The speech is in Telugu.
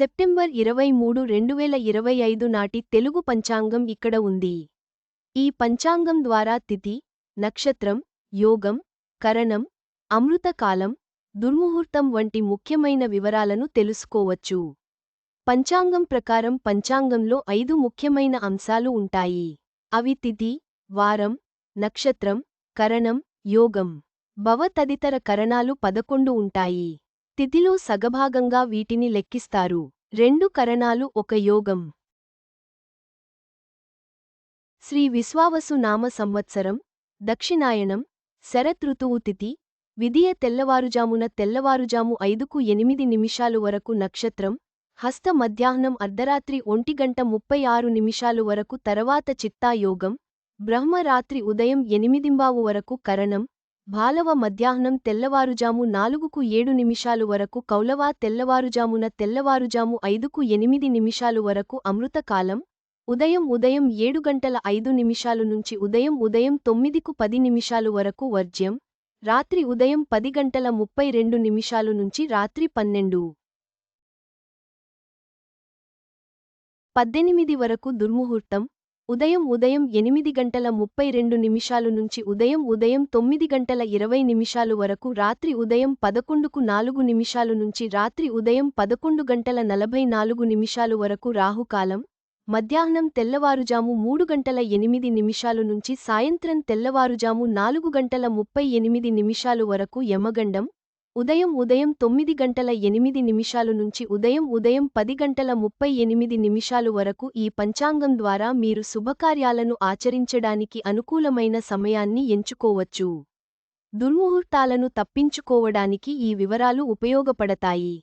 సెప్టెంబర్ ఇరవై మూడు రెండు వేల ఇరవై ఐదు నాటి తెలుగు పంచాంగం ఇక్కడ ఉంది. ఈ పంచాంగం ద్వారా తిథి నక్షత్రం యోగం కరణం అమృతకాలం దుర్ముహూర్తం వంటి ముఖ్యమైన వివరాలను తెలుసుకోవచ్చు. పంచాంగం ప్రకారం పంచాంగంలో ఐదు ముఖ్యమైన అంశాలు ఉంటాయి. అవి తిథి వారం నక్షత్రం కరణం యోగం. భవ తదితర కరణాలు పదకొండు ఉంటాయి. తిథిలో సగభాగంగా వీటిని లెక్కిస్తారు. రెండు కరణాలు ఒక యోగం. శ్రీ విశ్వావసు నామ సంవత్సరం దక్షిణాయనం శరతృతువు తిథి విధియ తెల్లవారుజామున తెల్లవారుజాము ఐదుకు ఎనిమిది నిమిషాలు వరకు నక్షత్రం హస్త మధ్యాహ్నం అర్ధరాత్రి ఒంటిగంట ముప్పై ఆరు నిమిషాలు వరకు తర్వాత చిత్తాయోగం బ్రహ్మరాత్రి ఉదయం ఎనిమిదింబావు వరకు కరణం భాలవ మధ్యాహ్నం తెల్లవారుజాము నాలుగుకు ఏడు నిమిషాలు వరకు కౌలవా తెల్లవారుజామున తెల్లవారుజాము ఐదుకు ఎనిమిది నిమిషాలు వరకు అమృతకాలం ఉదయం ఉదయం ఏడు గంటల ఐదు నిమిషాలు నుంచి ఉదయం ఉదయం తొమ్మిదికు పది నిమిషాలు వరకు వర్జ్యం రాత్రి ఉదయం పది గంటల ముప్పై రెండు నిమిషాలు నుంచి రాత్రి పన్నెండు. పద్దెనిమిది వరకు దుర్ముహూర్తం ఉదయం ఉదయం ఎనిమిది గంటల ముప్పై రెండు నిమిషాలు నుంచి ఉదయం ఉదయం తొమ్మిది గంటల ఇరవై నిమిషాలు వరకు రాత్రి ఉదయం పదకొండుకు నాలుగు నిమిషాలు నుంచి రాత్రి ఉదయం పదకొండు గంటల నలభై నాలుగు నిమిషాలు వరకు రాహుకాలం మధ్యాహ్నం తెల్లవారుజాము మూడు గంటల ఎనిమిది నిమిషాలు నుంచి సాయంత్రం తెల్లవారుజాము నాలుగు గంటల ముప్పై ఎనిమిది నిమిషాలు వరకు యమగండం ఉదయం ఉదయం తొమ్మిది గంటల ఎనిమిది నిమిషాలు నుంచి ఉదయం ఉదయం పది గంటల ముప్పై ఎనిమిది నిమిషాలు వరకు ఈ పంచాంగం ద్వారా మీరు శుభకార్యాలను ఆచరించడానికి అనుకూలమైన సమయాన్ని ఎంచుకోవచ్చు. దుర్ముహూర్తాలను తప్పించుకోవడానికి ఈ వివరాలు ఉపయోగపడతాయి.